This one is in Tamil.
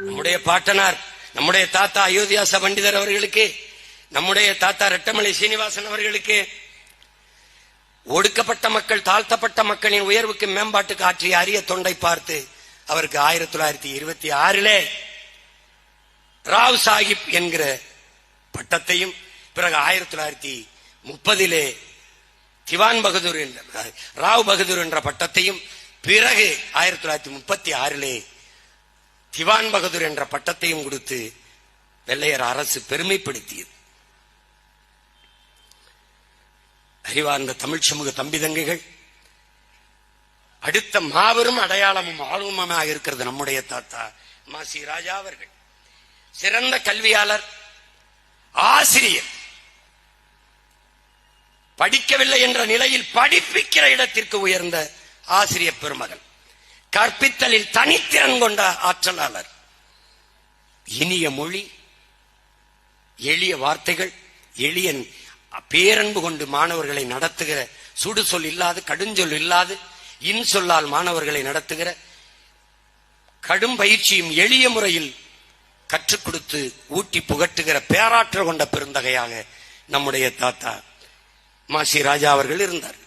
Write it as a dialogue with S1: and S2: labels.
S1: நம்முடைய பாட்டனார் நம்முடைய தாத்தா அயோத்தியாச பண்டிதர் அவர்களுக்கு நம்முடைய தாத்தா ரெட்டமலை சீனிவாசன் அவர்களுக்கு ஒடுக்கப்பட்ட மக்கள் தாழ்த்தப்பட்ட மக்களின் உயர்வுக்கு மேம்பாட்டுக்கு ஆற்றிய அரிய தொண்டை பார்த்து அவருக்கு ஆயிரத்தி தொள்ளாயிரத்தி இருபத்தி ஆறிலே ராவ் சாஹிப் என்கிற பட்டத்தையும் பிறகு ஆயிரத்தி தொள்ளாயிரத்தி முப்பதிலே திவான் பகதூர் என்ற ராவ் பகதூர் என்ற பட்டத்தையும் பிறகு ஆயிரத்தி தொள்ளாயிரத்தி முப்பத்தி ஆறிலே திவான் பகதூர் என்ற பட்டத்தையும் கொடுத்து வெள்ளையர் அரசு பெருமைப்படுத்தியது. அறிவார்ந்த தமிழ் சமூக தம்பி தங்கைகள் அடுத்த மாபெரும் அடையாளமும் ஆளுமமாக இருக்கிறது நம்முடைய தாத்தா மாசி ராஜா அவர்கள். சிறந்த கல்வியாளர் ஆசிரியர் படிக்கவில்லை என்ற நிலையில் படிப்பிக்கிற இடத்திற்கு உயர்ந்த ஆசிரியர் பெருமகன். கற்பித்தலில் தனித்திறன் கொண்ட ஆற்றலாளர். இனிய மொழி எளிய வார்த்தைகள் எளிய பேரன்பு கொண்டு மாணவர்களை நடத்துகிற சுடு சொல் இல்லாது கடுஞ்சொல் இல்லாது இன்சொல்லால் மாணவர்களை நடத்துகிற கடும் பயிற்சியும் எளிய முறையில் கற்றுக் கொடுத்து ஊட்டி புகட்டுகிற பேராற்றல் கொண்ட பெருந்தகையாக நம்முடைய தாத்தா மாசி ராஜா அவர்கள் இருந்தார்.